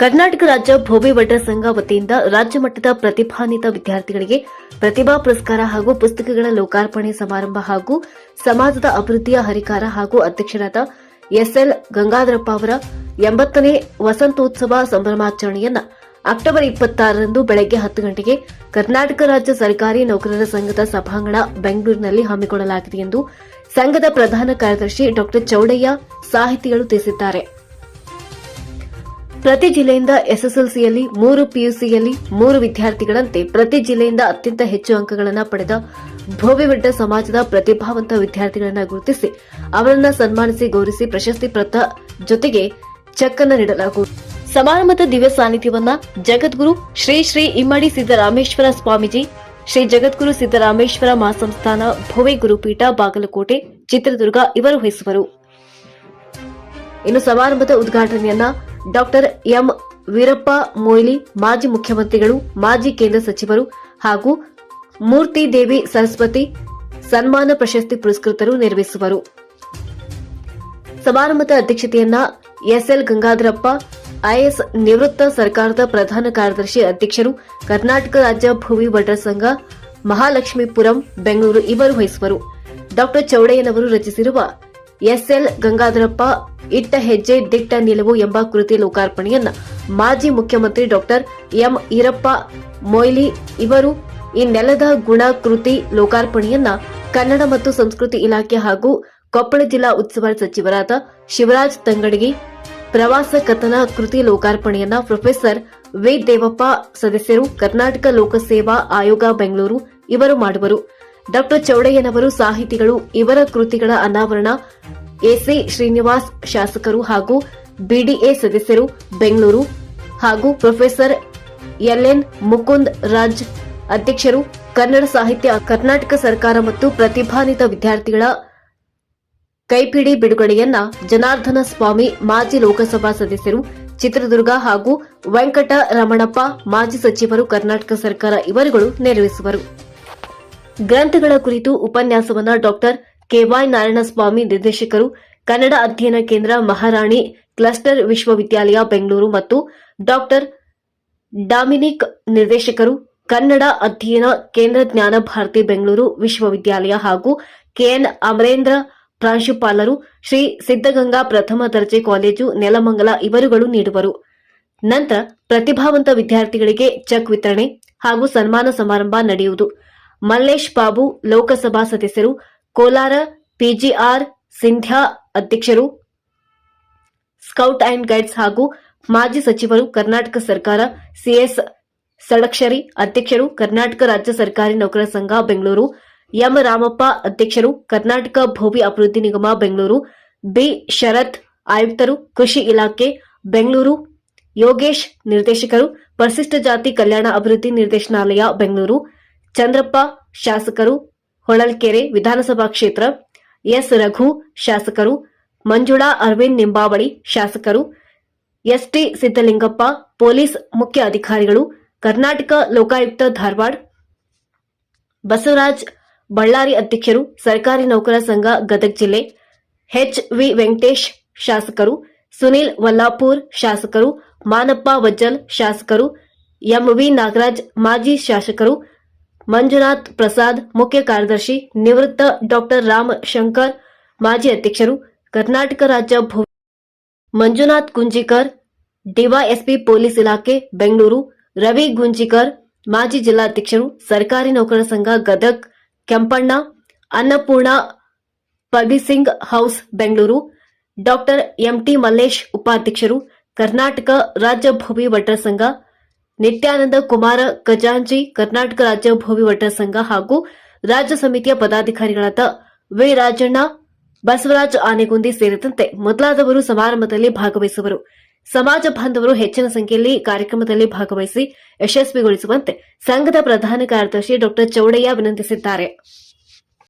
ಕರ್ನಾಟಕ ರಾಜ್ಯ ಭೋವಿ ವಡ್ರ ಸಂಘ ವತಿಯಿಂದ ರಾಜ್ಯ ಮಟ್ಟದ ಪ್ರತಿಭಾನ್ವಿತ ವಿದ್ಯಾರ್ಥಿಗಳಿಗೆ ಪ್ರತಿಭಾ ಪುರಸ್ಕಾರ ಹಾಗೂ ಪುಸ್ತಕಗಳ ಲೋಕಾರ್ಪಣೆ ಸಮಾರಂಭ ಹಾಗೂ ಸಮಾಜದ ಅಭಿವೃದ್ಧಿಯ ಹರಿಕಾರ ಹಾಗೂ ಅಧ್ಯಕ್ಷರಾದ ಎಸ್ಎಲ್ ಗಂಗಾಧರಪ್ಪ ಅವರ ಎಂಬತ್ತನೇ ವಸಂತೋತ್ಸವ ಸಂಭ್ರಮಾಚರಣೆಯನ್ನ ಅಕ್ಟೋಬರ್ ಇಪ್ಪತ್ತಾರರಂದು ಬೆಳಗ್ಗೆ ಹತ್ತು ಗಂಟೆಗೆ ಕರ್ನಾಟಕ ರಾಜ್ಯ ಸರ್ಕಾರಿ ನೌಕರರ ಸಂಘದ ಸಭಾಂಗಣ ಬೆಂಗಳೂರಿನಲ್ಲಿ ಹಮ್ಮಿಕೊಳ್ಳಲಾಗಿದೆ ಎಂದು ಸಂಘದ ಪ್ರಧಾನ ಕಾರ್ಯದರ್ಶಿ ಡಾ ಚೌಡಯ್ಯ ಸಾಹಿತಿಗಳು ತಿಳಿಸಿದ್ದಾರೆ. ಪ್ರತಿ ಜಿಲ್ಲೆಯಿಂದ ಎಸ್ಎಸ್ಎಲ್ಸಿಯಲ್ಲಿ ಮೂರು ಪಿಯುಸಿಯಲ್ಲಿ ಮೂರು ವಿದ್ಯಾರ್ಥಿಗಳಂತೆ ಪ್ರತಿ ಜಿಲ್ಲೆಯಿಂದ ಅತ್ಯಂತ ಹೆಚ್ಚು ಅಂಕಗಳನ್ನು ಪಡೆದ ಭೋವಿವಡ್ಡ ಸಮಾಜದ ಪ್ರತಿಭಾವಂತ ವಿದ್ಯಾರ್ಥಿಗಳನ್ನು ಗುರುತಿಸಿ ಅವರನ್ನು ಸನ್ಮಾನಿಸಿ ಗೌರವಿಸಿ ಪ್ರಶಸ್ತಿ ಪತ್ರ ಜೊತೆಗೆ ಚೆಕ್ ಅನ್ನು ನೀಡಲಾಗುವುದು. ಸಮಾರಂಭದ ದಿವ್ಯ ಸಾನ್ನಿಧ್ಯವನ್ನ ಜಗದ್ಗುರು ಶ್ರೀ ಶ್ರೀ ಇಮ್ಮಡಿ ಸಿದ್ದರಾಮೇಶ್ವರ ಸ್ವಾಮೀಜಿ, ಶ್ರೀ ಜಗದ್ಗುರು ಸಿದ್ದರಾಮೇಶ್ವರ ಮಹಾಸಂಸ್ಥಾನ ಭೋವಿ ಗುರುಪೀಠ ಬಾಗಲಕೋಟೆ, ಚಿತ್ರದುರ್ಗ ಇವರು ವಹಿಸುವರು. ಇನ್ನು ಸಮಾರಂಭದ ಉದ್ಘಾಟನೆಯನ್ನ ಡಾಕ್ಟರ್ ಎಂ ವೀರಪ್ಪ ಮೊಯ್ಲಿ, ಮಾಜಿ ಮುಖ್ಯಮಂತ್ರಿಗಳು, ಮಾಜಿ ಕೇಂದ್ರ ಸಚಿವರು ಹಾಗೂ ಮೂರ್ತಿ ದೇವಿ ಸರಸ್ವತಿ ಸನ್ಮಾನ ಪ್ರಶಸ್ತಿ ಪುರಸ್ಕೃತರು ನೆರವೇರಿಸುವರು. ಸಮಾರಂಭದ ಅಧ್ಯಕ್ಷತೆಯನ್ನ ಎಸ್ಎಲ್ ಗಂಗಾಧರಪ್ಪ ಐಎಸ್ ನಿವೃತ್ತ ಸರ್ಕಾರದ ಪ್ರಧಾನ ಕಾರ್ಯದರ್ಶಿ ಅಧ್ಯಕ್ಷರು, ಕರ್ನಾಟಕ ರಾಜ್ಯ ಭೂಮಿ ಭಟ್ರ ಸಂಘ, ಮಹಾಲಕ್ಷ್ಮೀಪುರಂ, ಬೆಂಗಳೂರು ಇವರು ವಹಿಸುವರು. ಡಾಕ್ಟರ್ ಚೌಡಯ್ಯನವರು ರಚಿಸಿರುವ ಎಸ್ಎಲ್ ಗಂಗಾಧರಪ್ಪ ಇಟ್ಟ ಹೆಜ್ಜೆ, ದಿಟ್ಟ ನಿಲುವು ಎಂಬ ಕೃತಿ ಲೋಕಾರ್ಪಣೆಯನ್ನ ಮಾಜಿ ಮುಖ್ಯಮಂತ್ರಿ ಡಾಕ್ಟರ್ ಎಂ ಈರಪ್ಪ ಮೊಯ್ಲಿ ಇವರು ಈ ನೆಲದ ಗುಣ ಕೃತಿ ಲೋಕಾರ್ಪಣೆಯನ್ನ ಕನ್ನಡ ಮತ್ತು ಸಂಸ್ಕೃತಿ ಇಲಾಖೆ ಹಾಗೂ ಕೊಪ್ಪಳ ಜಿಲ್ಲಾ ಉತ್ಸವ ಸಚಿವರಾದ ಶಿವರಾಜ್ ತಂಗಡಗಿ ಪ್ರವಾಸ ಕಥನ ಕೃತಿ ಲೋಕಾರ್ಪಣೆಯನ್ನ ಪ್ರೊಫೆಸರ್ ವಿ ದೇವಪ್ಪ ಸದಸ್ಯರು ಕರ್ನಾಟಕ ಲೋಕಸೇವಾ ಆಯೋಗ ಬೆಂಗಳೂರು ಇವರು ಮಾಡುವರು. ಡಾಕ್ಟರ್ ಚೌಡಯ್ಯನವರು ಸಾಹಿತಿಗಳು ಇವರ ಕೃತಿಗಳ ಅನಾವರಣ ಎಸಿ ಶ್ರೀನಿವಾಸ್ ಶಾಸಕರು ಹಾಗೂ ಬಿಡಿಎ ಸದಸ್ಯರು ಬೆಂಗಳೂರು ಹಾಗೂ ಪ್ರೊಫೆಸರ್ ಎಲ್ಎನ್ ಮುಕುಂದ್ ರಾಜ್ ಅಧ್ಯಕ್ಷರು ಕನ್ನಡ ಸಾಹಿತ್ಯ, ಕರ್ನಾಟಕ ಸರ್ಕಾರ ಮತ್ತು ಪ್ರತಿಭಾನ್ವಿತ ವಿದ್ಯಾರ್ಥಿಗಳ ಕೈಪಿಡಿ ಬಿಡುಗಡೆಯನ್ನ ಜನಾರ್ದನ ಸ್ವಾಮಿ, ಮಾಜಿ ಲೋಕಸಭಾ ಸದಸ್ಯರು ಚಿತ್ರದುರ್ಗ ಹಾಗೂ ವೆಂಕಟ ರಮಣಪ್ಪ, ಮಾಜಿ ಸಚಿವರು ಕರ್ನಾಟಕ ಸರ್ಕಾರ, ಇವರುಗಳು ನೆರವೇರಿಸುವರು. ಗ್ರಂಥಗಳ ಕುರಿತು ಉಪನ್ಯಾಸವನ್ನ ಡಾಕ್ಟರ್ ಕೆವೈ ನಾರಾಯಣಸ್ವಾಮಿ ನಿರ್ದೇಶಕರು, ಕನ್ನಡ ಅಧ್ಯಯನ ಕೇಂದ್ರ ಮಹಾರಾಣಿ ಕ್ಲಸ್ಟರ್ ವಿಶ್ವವಿದ್ಯಾಲಯ ಬೆಂಗಳೂರು ಮತ್ತು ಡಾಕ್ಟರ್ ಡಾಮಿನಿಕ್ ನಿರ್ದೇಶಕರು, ಕನ್ನಡ ಅಧ್ಯಯನ ಕೇಂದ್ರ ಜ್ಞಾನ ಭಾರತಿ ಬೆಂಗಳೂರು ವಿಶ್ವವಿದ್ಯಾಲಯ ಹಾಗೂ ಕೆಎನ್ ಅಮರೇಂದ್ರ ಪ್ರಾಂಶುಪಾಲರು, ಶ್ರೀ ಸಿದ್ದಗಂಗಾ ಪ್ರಥಮ ದರ್ಜೆ ಕಾಲೇಜು ನೆಲಮಂಗಲ ಇವರುಗಳು ನೀಡುವರು. ನಂತರ ಪ್ರತಿಭಾವಂತ ವಿದ್ಯಾರ್ಥಿಗಳಿಗೆ ಚೆಕ್ ವಿತರಣೆ ಹಾಗೂ ಸನ್ಮಾನ ಸಮಾರಂಭ ನಡೆಯುವುದು. ಮಲ್ಲೇಶ್ ಬಾಬು ಲೋಕಸಭಾ ಸದಸ್ಯರು ಕೋಲಾರ ಪಿಜಿಆರ್ ಸಿಂಧ್ಯಾ ಅಧ್ಯಕ್ಷರು, ಸ್ಕೌಟ್ ಅಂಡ್ ಗೈಡ್ಸ್ ಹಾಗೂ ಮಾಜಿ ಸಚಿವರು ಕರ್ನಾಟಕ ಸರ್ಕಾರ, ಸಿಎಸ್ ಸಡಕ್ಷರಿ ಅಧ್ಯಕ್ಷರು, ಕರ್ನಾಟಕ ರಾಜ್ಯ ಸರ್ಕಾರಿ ನೌಕರ ಸಂಘ ಬೆಂಗಳೂರು, ಎಂ ರಾಮಪ್ಪ ಅಧ್ಯಕ್ಷರು, ಕರ್ನಾಟಕ ಭೂಮಿ ಅಭಿವೃದ್ಧಿ ನಿಗಮ ಬೆಂಗಳೂರು, ಬಿ ಶರತ್ ಆಯುಕ್ತರು, ಕೃಷಿ ಇಲಾಖೆ ಬೆಂಗಳೂರು, ಯೋಗೇಶ್ ನಿರ್ದೇಶಕರು, ಪರಿಶಿಷ್ಟ ಜಾತಿ ಕಲ್ಯಾಣ ಅಭಿವೃದ್ಧಿ ನಿರ್ದೇಶನಾಲಯ ಬೆಂಗಳೂರು, ಚಂದ್ರಪ್ಪ ಶಾಸಕರು ಹೊಳಲ್ಕೆರೆ ವಿಧಾನಸಭಾ ಕ್ಷೇತ್ರ ಎಸ್ ರಘು ಶಾಸಕರು, ಮಂಜುಳಾ ಅರವಿಂದ್ ನಿಂಬಾವಳಿ ಶಾಸಕರು, ಎಸ್ಟಿ ಸಿದ್ದಲಿಂಗಪ್ಪ ಪೊಲೀಸ್ ಮುಖ್ಯ ಅಧಿಕಾರಿಗಳು, ಕರ್ನಾಟಕ ಲೋಕಾಯುಕ್ತ ಧಾರವಾಡ, ಬಸವರಾಜ್ ಬಳ್ಳಾರಿ ಅಧ್ಯಕ್ಷರು, ಸರ್ಕಾರಿ ನೌಕರ ಸಂಘ ಗದಗ ಜಿಲ್ಲೆ, ಎಚ್ ವಿ ವೆಂಕಟೇಶ್ ಶಾಸಕರು, ಸುನಿಲ್ ವಲ್ಲಾಪುರ್ ಶಾಸಕರು, ಮಾನಪ್ಪ ವಜ್ಜಲ್ ಶಾಸಕರು ಎಂವಿ ನಾಗರಾಜ್ ಮಾಜಿ ಶಾಸಕರು ಮಂಜುನಾಥ್ ಪ್ರಸಾದ್ ಮುಖ್ಯ ಕಾರ್ಯದರ್ಶಿ ನಿವೃತ್ತ ಡಾಕ್ಟರ್ ರಾಮ್ ಶಂಕರ್, ಮಾಜಿ ಅಧ್ಯಕ್ಷರು ಕರ್ನಾಟಕ ರಾಜ್ಯ ಭೂ ಮಂಜುನಾಥ್ ಗುಂಜಿಕರ್, ಡಿವೈಎಸ್ಪಿ ಪೊಲೀಸ್ ಇಲಾಖೆ ಬೆಂಗಳೂರು, ರವಿ ಗುಂಜಿಕರ್, ಮಾಜಿ ಜಿಲ್ಲಾಧ್ಯಕ್ಷರು ಸರ್ಕಾರಿ ನೌಕರರ ಸಂಘ Gadag, Kempanna, Annapurna ಪರ್ದಿಸಿಂಗ್ house Bengaluru, doctor M T Mallesh ಉಪಾಧ್ಯಕ್ಷರು ಕರ್ನಾಟಕ ರಾಜ್ಯ ಭೂಮಿ ವಡ್ರ ಸಂಘ ನಿತ್ಯಾನಂದ ಕುಮಾರ ಖಜಾಂಜಿ ಕರ್ನಾಟಕ ರಾಜ್ಯ ವಡ್ರ ಸಂಘ ಹಾಗೂ ರಾಜ್ಯ ಸಮಿತಿಯ ಪದಾಧಿಕಾರಿಗಳಾದ ವಿ ರಾಜಣ್ಣ, ಬಸವರಾಜ್ ಆನೆಗುಂದಿ ಸೇರಿದಂತೆ ಮೊದಲಾದವರು ಸಮಾರಂಭದಲ್ಲಿ ಭಾಗವಹಿಸುವರು. ಸಮಾಜ ಬಾಂಧವರು ಹೆಚ್ಚಿನ ಸಂಖ್ಯೆಯಲ್ಲಿ ಕಾರ್ಯಕ್ರಮದಲ್ಲಿ ಭಾಗವಹಿಸಿ ಯಶಸ್ವಿಗೊಳಿಸುವಂತೆ ಸಂಘದ ಪ್ರಧಾನ ಕಾರ್ಯದರ್ಶಿ ಡಾ ಚೌಡಯ್ಯ ವಿನಂತಿಸಿದ್ದಾರೆ.